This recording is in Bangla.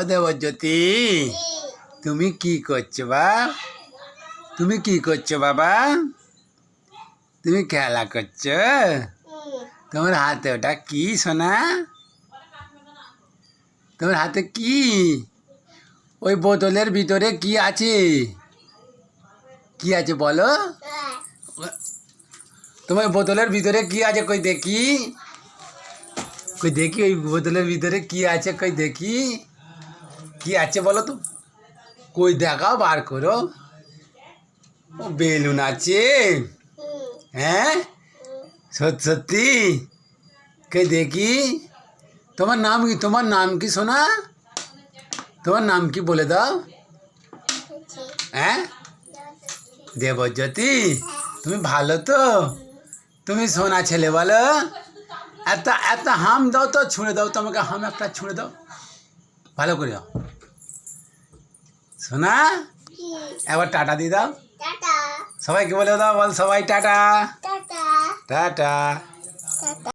দেবজ্যোতি তুমি কি করছ বা? তুমি কি করছ বাবা? তুমি খেলা করছ? তোমার হাতে ওটা কি সোনা? তোমার হাতে কি? ওই বোতলের ভিতরে কি আছে? কি আছে বলো? তোমার বোতলের ভিতরে কি আছে কই দেখি? কই দেখি, ওই বোতলের ভিতরে কি আছে কই দেখি? কি আছে বলো তো? কই দেখাও বার করো। বেলুন আছে। হ্যাঁ? সত্যি সত্যি? কে দেখি। তোমার নাম কি, তোমার নাম কি সোনা? তোমার নাম কি বলে দাও। হ্যাঁ? দেবজ্যোতি? তুমি ভালো তো? তুমি সোনা ছেলে বলো। এত এত হাম দাও তো, ছুঁড়ে দাও তোমাকে হাম একটা ছুঁড়ে দাও। ভালো করে দাও সোনা একবার টাটা দিয়ে দাও টাটা সবাইকে বলে দাও বল সবাই টাটা টাটা টাটা টাটা